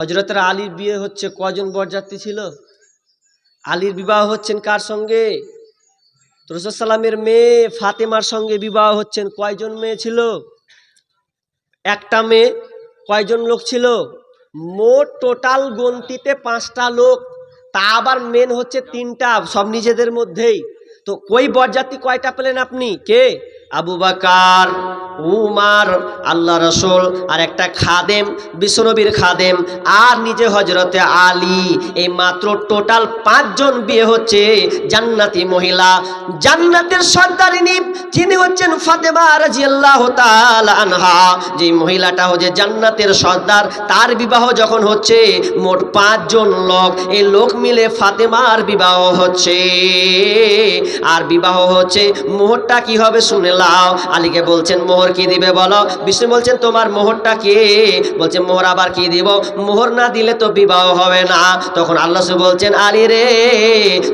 হজরতের আলীর বিয়ে হচ্ছে কজন বরযাত্রী ছিল? আলীর বিবাহ হচ্ছেন কার সঙ্গে? রসুলামের মেয়ে ফাতেমার সঙ্গে বিবাহ হচ্ছেন কয়জন মেয়ে ছিল? একটা মেয়ে কয়জন লোক ছিল? মোট টোটাল গন্তিতে পাঁচটা লোক। তা আবার মেন হচ্ছে তিনটা, সব নিজেদের মধ্যেই। তো কই বরযাত্রী কয়টা পেলেন আপনি? কে? আবু বাকার। উমার, আল্লাহ রসুল, আর একটা খাদেম, বিশ্বনবীর খাদেম, আর নিজে হজরতে আলী। এই মাত্র টোটাল পাঁচজন বিয়ে হচ্ছে জান্নাতি মহিলা। জান্নাতের সর্দারিনী, যিনি হচ্ছেন ফাতেমা রাজিয়াল্লাহ আনহা। যে মহিলাটা হচ্ছে জান্নাতের সর্দার, তার বিবাহ যখন হচ্ছে, মোট পাঁচজন লোক। এই লোক মিলে ফাতেমার বিবাহ হচ্ছে। আর বিবাহ হচ্ছে মোহরটা কি হবে শুনে লাও। আলীকে বলছেন, মোহর কি দিবে বলো? বিষ্ণু বলছেন, তোমার মোহরটা কি? বলছে, মোহর আবার কি দিব? মোহর না দিলে তো বিবাহ হবে না। তখন আল্লাহ বলছেন, আলী রে,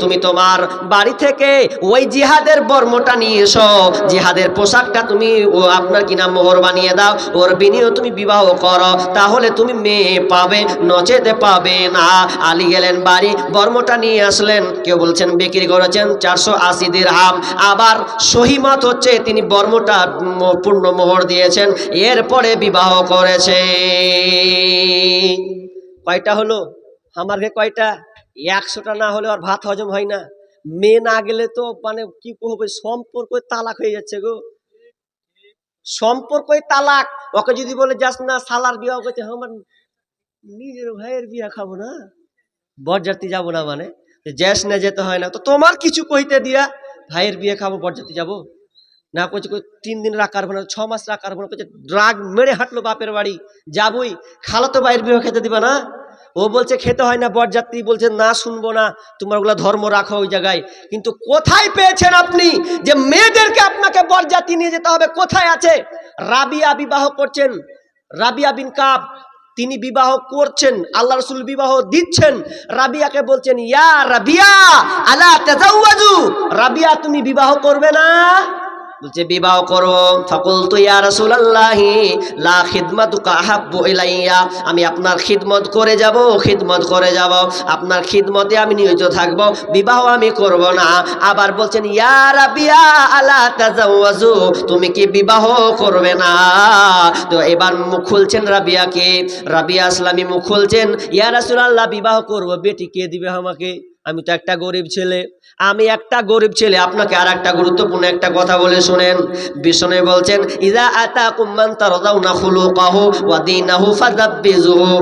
তুমি তোমার বাড়ি থেকে ওই জিহাদের বর্মটা নিয়ে এসো। জিহাদের পোশাকটা তুমি ও আপনার কিনা মোহর বানিয়ে দাও। ওর বিনিয়োগ তুমি বিবাহ করো। তাহলে তুমি মেয়ে পাবে, নচেতে পাবে না। আলী গেলেন বাড়ি, বর্মটা নিয়ে আসলেন। কেউ বলছেন, বিক্রি করেছেন চারশো আশি দিরহাম। আবার সহিমত হচ্ছে, তিনি বর্মটা পূর্ণ মোহর দিয়েছেন, এরপরে বিবাহ করেছে। কয়টা হলো? আমার ঘরে কয়টা? একশোটা না হলে আর ভাত হজম হয় না। মেয়ে না গেলে তো মানে কি হবে সম্পর্ক তালাক হয়ে যাচ্ছে গো। সম্পর্কই তালাক। ওকে যদি বলে, যাস না, সালার বিবাহ করছে আমার নিজের ভাইয়ের বিয়া খাব না। বরযাত্রী যাব না মানে? জ্যাস না, যেতে হয় না। তো তোমার কিছু কইতে দিয়া, ভাইয়ের বিয়ে খাব, বরযাত্রী যাব? না করছে তিন দিন রাখার না, ছ মাস রাখার না করছে ড্রাগ মেরে হাঁটলো বাপের বাড়ি, যাবই, খালো তো ভাইয়ের বিয়ে খেতে দিবা না? ও বলছে, খেতে হয় না, বরযাত্রী বলছে, না শুনব না, তোমার ওগুলা ধর্ম রাখো ওই জায়গায়। কিন্তু কোথায় পেয়েছেন আপনি যে মেয়েদেরকে আপনাকে বরযাত্রী নিয়ে যেতে হবে? কোথায় আছে? রাবিয়া বিবাহ করছেন, রাবিয়া বিন কাপ তিনি বিবাহ করছেন, আল্লাহ রসুল বিবাহ দিচ্ছেন। রাবিয়াকে বলছেন, ইয়া রাবিয়া, আলা রাবিয়া, তুমি বিবাহ করবে না? বলছে, বিবাহ করো। ফকুল তো ইয়া রাসূলুল্লাহি, লা খিদমাতুকা আহাব্বু ইলাইয়া। আমি আপনার খিদমত করে যাব, খিদমত করে যাব। আপনার খিদমতে আমি নিয়োজিত থাকব, বিবাহ আমি করব না। আবার বলছেন, ইয়া রাবিয়া আলা তাজাওয়াজু, তুমি কি বিবাহ করবে না? তো এবার মুখ খুলছেন রাবিয়াকে। রাবিয়া আসলামী মুখ খুলছেন, ইয়া রাসূলুল্লাহ, বিবাহ করব, বেটি কে দিবে আমাকে? আমি তো একটা গরিব ছেলে। আমি একটা গরিব ছেলে। আপনাকে আর একটা গুরুত্বপূর্ণ একটা কথা বলে শোনেন। বিষ্ণু বলছেন, ইদা আতা কুম্মান তারদাউনা খুলুকাহু ওয়া দীনাহু ফাদাব্বিজুহু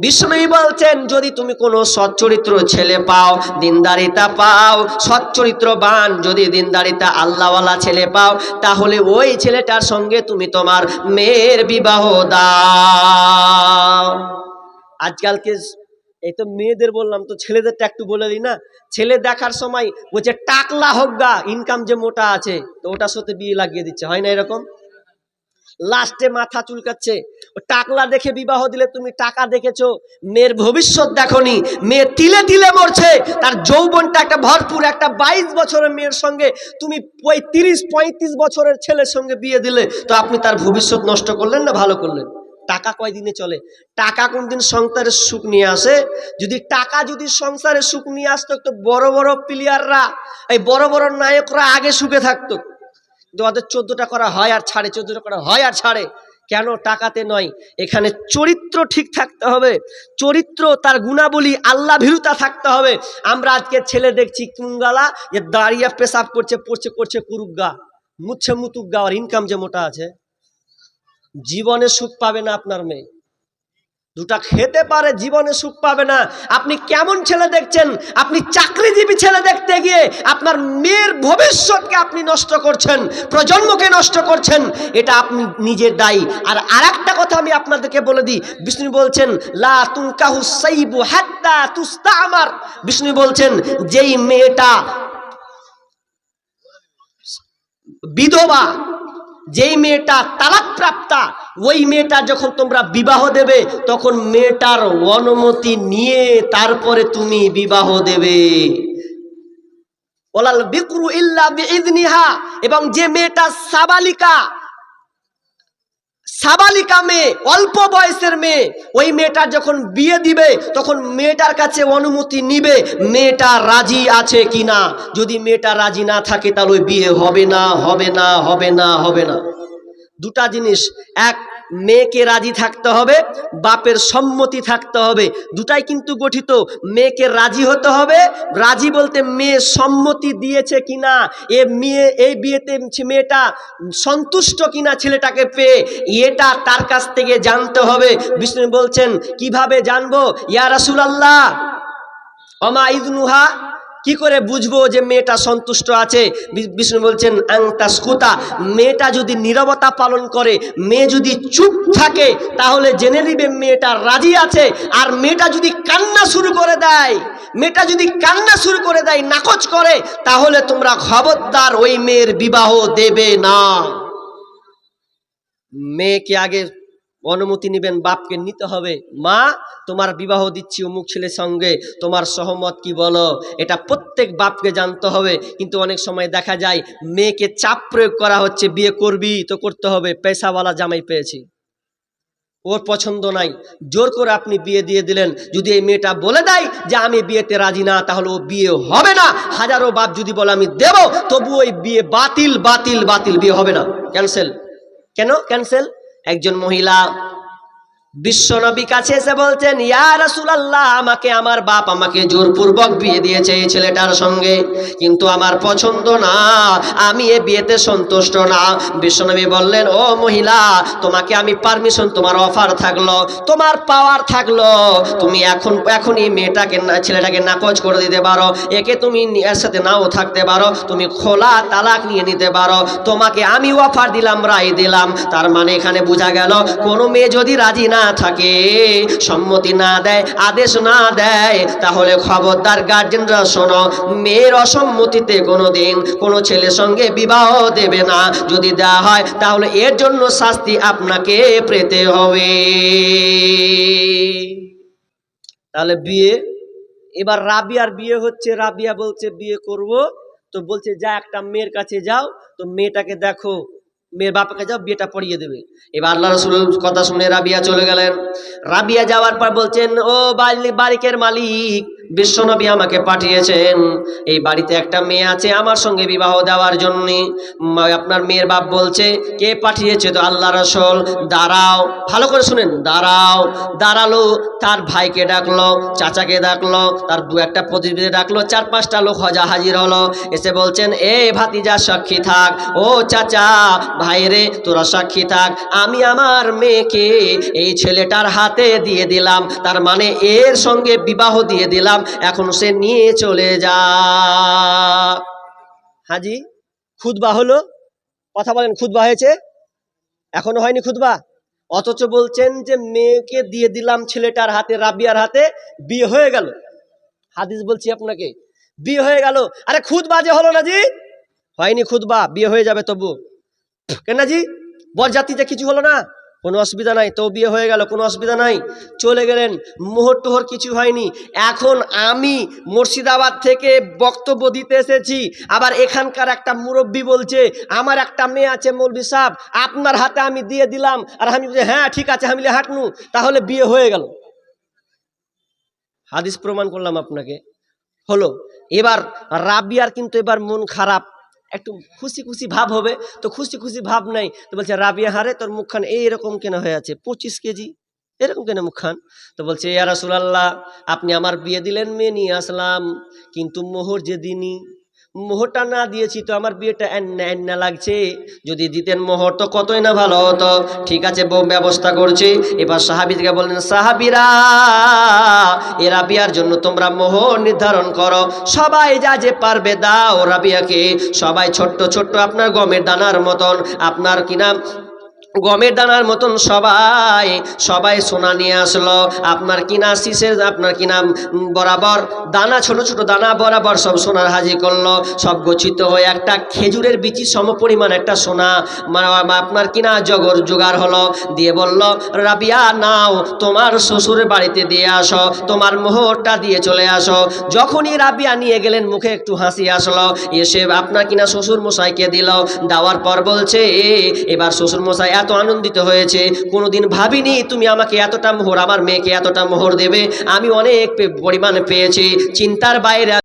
বিষ্ণুই বলছেন, যদি তুমি কোনো সচ্চরিত্র ছেলে পাও, দিনদারিতা পাও, সচ্চরিত্রবান যদি দিনদারিতা আল্লাহওয়ালা ছেলে পাও, তাহলে ওই ছেলেটার সঙ্গে তুমি তোমার মেয়ের বিবাহ দাও। আজকালকে এই তো মেয়েদের বললাম, তো ছেলেদেরটা একটু বলে দিই না। ছেলে দেখার সময় বলছে, টাকলা হোক গা ইনকাম যে মোটা আছে, তো ওটার সাথে বিয়ে লাগিয়ে দিচ্ছে। হয় না এরকম? লাস্টে মাথা চুলকাচ্ছে। টাকলা দেখে বিবাহ দিলে তুমি টাকা দেখেছ, মেয়ের ভবিষ্যৎ দেখনি, মেয়ে তিলে তিলে মরছে, তার যৌবনটা একটা ভরপুর, একটা বাইশ বছরের মেয়ের সঙ্গে তুমি ওই তিরিশ পঁয়ত্রিশ বছরের ছেলের সঙ্গে বিয়ে দিলে, তো আপনি তার ভবিষ্যৎ নষ্ট করলেন না ভালো করলেন? টাকা কয়দিনে চলে? টাকা কোনদিন সংসারের সুখ নিয়ে আসে? যদি টাকা যদি সংসারে সুখ নিয়ে আসতো, তো বড় বড় প্লেয়াররা এই বড় বড় নায়করা আগে সুখে থাকতো। কিন্তু ওদের চোদ্দটা করা হয় আর ছাড়ে, চোদ্দটা করা হয় আর ছাড়ে। কেন? টাকাতে নয়। এখানে চরিত্র ঠিক থাকতে হবে। চরিত্র, তার গুণাবলী আল্লাহ ভীরুতা থাকতে হবে। আমরা আজকে ছেলে দেখছি কুঙ্গালা যে দাঁড়িয়ে পেশাব করছে, পড়ছে, করছে কুরুগা মুচ্ছে মুতুগা আর ইনকাম যে মোটা আছে। জীবনে সুখ পাবে না আপনার মেয়ে। দুটা খেতে পারে, জীবনে সুখ পাবে না। আপনি কেমন ছেলে দেখছেন? আপনি চাকরিজীবী ছেলে দেখতে গিয়ে আপনার মেয়ের ভবিষ্যৎকে আপনি নষ্ট করছেন, প্রজন্মকে নষ্ট করছেন, এটা আপনি নিজের দায়ী। আর আর একটা কথা আমি আপনাদেরকে বলে দিই। বিষ্ণু বলছেন, লা তুনকাহু সাইবু হাত্তা তুস্তা আমার বিষ্ণু বলছেন, যেই মেয়েটা বিধবা যেই মেয়েটা তালাক প্রাপ্তা ওই মেয়েটা যখন তোমরা বিবাহ দেবে, তখন মেয়েটার অনুমতি নিয়ে তারপরে তুমি বিবাহ দেবে। ওলাল বিক্রু ইল্লা বিইذনিহা এবং যে মেয়েটা সাবালিকা সাবালিকা মেয়ে অল্প বয়সের মেয়ে, ওই মেয়েটার যখন বিয়ে দিবে, তখন মেয়েটার কাছে অনুমতি নিবে, মেয়েটা রাজি আছে কি না যদি মেয়েটা রাজি না থাকে, তাহলে বিয়ে হবে না হবে না হবে না হবে না। দুটা জিনিস, এক মেয়েকে রাজি থাকতে হবে, বাপের সম্মতি থাকতে হবে। দুটাই কিন্তু গঠিত। মেয়েকে রাজি হতে হবে। রাজি বলতে মেয়ে সম্মতি দিয়েছে কিনা, এ মেয়ে, এই বিয়েতে মেয়েটা সন্তুষ্ট কিনা ছেলেটাকে পেয়ে, এটা তার কাছ থেকে জানতে হবে। বিষ্ণু বলছেন, কীভাবে জানব? ইয়া রাসূলুল্লাহ, অমা ইদনুহা কি করে বুঝব যে মেয়েটা সন্তুষ্ট আছে? বিষ্ণু বলছেন আংতাস্কুতা মেয়েটা যদি নীরবতা পালন করে, মেয়ে যদি চুপ থাকে, তাহলে জেনে নিবে মেয়েটা রাজি আছে। আর মেয়েটা যদি কান্না শুরু করে দেয়, মেয়েটা যদি কান্না শুরু করে দেয়, নাকচ করে, তাহলে তোমরা খবরদার ওই মেয়ের বিবাহ দেবে না। মেয়েকে আগে অনুমতি নেবেন, বাপকে নিতে হবে। মা, তোমার বিবাহ দিচ্ছি অমুক ছেলের সঙ্গে, তোমার সহমত কি বলো? এটা প্রত্যেক বাপকে জানতে হবে। কিন্তু অনেক সময় দেখা যায়, মেয়েকে চাপ প্রয়োগ করা হচ্ছে, বিয়ে করবি তো করতে হবে। পেশাওয়ালা জামাই পেয়েছি। ওর পছন্দ নাই। জোর করে আপনি বিয়ে দিয়ে দিলেন। যদি এই মেয়েটা বলে দেয় যে আমি বিয়েতে রাজি না, তাহলে ও বিয়ে হবে না। হাজারো বাপ যদি বলে আমি দেব, তবু ওই বিয়ে বাতিল বাতিল বাতিল বিয়ে হবে না। ক্যান্সেল। কেন? ক্যান্সেল? একজন মহিলা বিশ্বনবী কাছে এসে বলছেন, ইয়া রাসূলুল্লাহ, আমাকে আমার বাপ আমাকে জোরপূর্বক বিয়ে দিয়েছে এই ছেলেটার সঙ্গে। কিন্তু আমার পছন্দ না, আমি এ বিয়েতে সন্তুষ্ট না। বিশ্বনবী বললেন, ও মহিলা, তোমাকে আমি পারমিশন তোমার অফার থাকল, তোমার পাওয়ার থাকল। তুমি এখন, এখনই মেয়েটাকে ছেলেটাকে নাকচ করে দিতে পারো। একে তুমি এর সাথে নাও থাকতে পারো। তুমি খোলা তালাক নিয়ে নিতে পারো। তোমাকে আমি অফার দিলাম, রায় দিলাম। তার মানে এখানে বোঝা গেল, কোনো মেয়ে যদি রাজি না থাকে, সম্মতি না দেয়, আদেশ না দেয়, তাহলে খবরদার গার্জেনরা শোনো, মেয়ের অসম্মতিতে কোনো দিন কোনো ছেলের সঙ্গে বিবাহ দেবে না। যদি দেওয়া হয়, তাহলে এর জন্য শাস্তি আপনাকে পেতে হবে। তাহলে বিয়ে, এবার রাবিয়ার বিয়ে হচ্ছে, রাবিয়া বলছে, বিয়ে করব। তো বলছে, যা একটা মেয়ের কাছে যাও, তো মেয়েটাকে দেখো। মেয়ের বাপকে যাও, বিয়েটা পড়িয়ে দেবে। এবার আল্লাহ রসুল কথা শুনে রাবিয়া চলে গেলেন। রাবিয়া যাওয়ার পর বলছেন, ও বাড়ি বাড়িকের মালিক বিশ্বনবী আমাকে পাঠিয়েছেন, এই বাড়িতে একটা মেয়ে আছে আমার সঙ্গে বিবাহ দেওয়ার জন্য। আপনার মেয়ের বাপ বলছে, কে পাঠিয়েছে তো আল্লাহ রসল? দাঁড়াও, ভালো করে শুনেন, দাঁড়াও, দাঁড়াল, তার ভাইকে ডাকলো, চাচাকে ডাকলো, তার দু একটা প্রতিনিধি ডাকলো, চার পাঁচটা লোক হজা হাজির হলো। এসে বলছেন, এ ভাতিজা, সাক্ষী থাক। ও চাচা, ভাইরে, তোরা সাক্ষী থাক। আমি আমার মেয়েকে এই ছেলেটার হাতে দিয়ে দিলাম। তার মানে এর সঙ্গে বিবাহ দিয়ে দিলাম। এখন সে নিয়ে চলে যা। হাজি খুদবা হলো? কথা বলেন খুদবা হয়েছে? এখনও হয়নি খুদবা অথচ বলছেন যে মেয়েকে দিয়ে দিলাম ছেলেটার হাতে, রাবিয়ার হাতে, বিয়ে হয়ে গেল। হাদিস বলছি আপনাকে, বিয়ে হয়ে গেল। আরে খুদ বাজে হলো না জি হয়নি খুদবা বিয়ে হয়ে যাবে তবু। কেন জি বরযাত্রীতে কিছু হলো না? কোনো অসুবিধা নাই তো বিয়ে হয়ে গেল, কোনো অসুবিধা নাই। চলে গেলেন মোহর টোহর কিছু হয়নি। এখন আমি মুর্শিদাবাদ থেকে বক্তব্য দিতে এসেছি। আবার এখানকার একটা মুরব্বী বলছে, আমার একটা মেয়ে আছে মৌলবি সাহেব, আপনার হাতে আমি দিয়ে দিলাম। আর আমি বলছি হ্যাঁ ঠিক আছে, আমি হাঁটনু। তাহলে বিয়ে হয়ে গেল। হাদিস প্রমাণ করলাম আপনাকে। হলো, এবার রাবিয়ার কিন্তু এবার মন খারাপ। একটু খুশি খুশি ভাব হবে। তো খুশি খুশি ভাব নাই, তো বলছে, রাবিয়া, হারে তোর মুখখান এইরকম কেন হয়ে আছে? পঁচিশ কেজি। এরকম কেন মুখখান? তো বলছে, ইয়া রাসূলুল্লাহ, আপনি আমার বিয়ে দিলেন মেয়ে নিয়ে আসলাম। কিন্তু মোহর যে দিনই মোহরটা না দিয়েছি তো আমার বিয়েটা এন্না এন্না লাগছে। যদি দিতেন মোহর তো কতই না ভালো হতো। ঠিক আছে, বউ ব্যবস্থা করছি। এবার সাহাবিদকে বললেন, সাহাবিরা, এ রাবিয়ার জন্য তোমরা মোহর নির্ধারণ করো। সবাই যা যে পারবে দাও রাবিয়াকে। সবাই ছোট্ট ছোট্ট আপনার গমের দানার মতন। আপনার কিনা গমের দানার মতন সবাই সবাই সোনা নিয়ে আসলো। আপনার কিনা শীষের আপনার কিনা বরাবর দানা, ছোট ছোট দানা বরাবর সব সোনার হাজির করল। সব গচ্ছিত হয়ে একটা খেজুরের বিচি সম পরিমাণ একটা সোনা আপনার কিনা জগর জোগাড় হলো? দিয়ে বলল, রাবিয়া, নাও, তোমার শ্বশুরের বাড়িতে দিয়ে আসো, তোমার মোহরটা দিয়ে চলে আসো। যখনই রাবিয়া নিয়ে গেলেন, মুখে একটু হাসি আসলো। এসে আপনার কিনা শ্বশুর মশাইকে দিল? দেওয়ার পর বলছে এবার শ্বশুর মশাই এত আনন্দিত হয়েছে, কোনোদিন ভাবিনি তুমি আমাকে এতটা মোহর, আমার মেয়েকে এতটা মোহর দেবে। আমি অনেক পরিমাণ পেয়েছি। চিন্তার বাইরে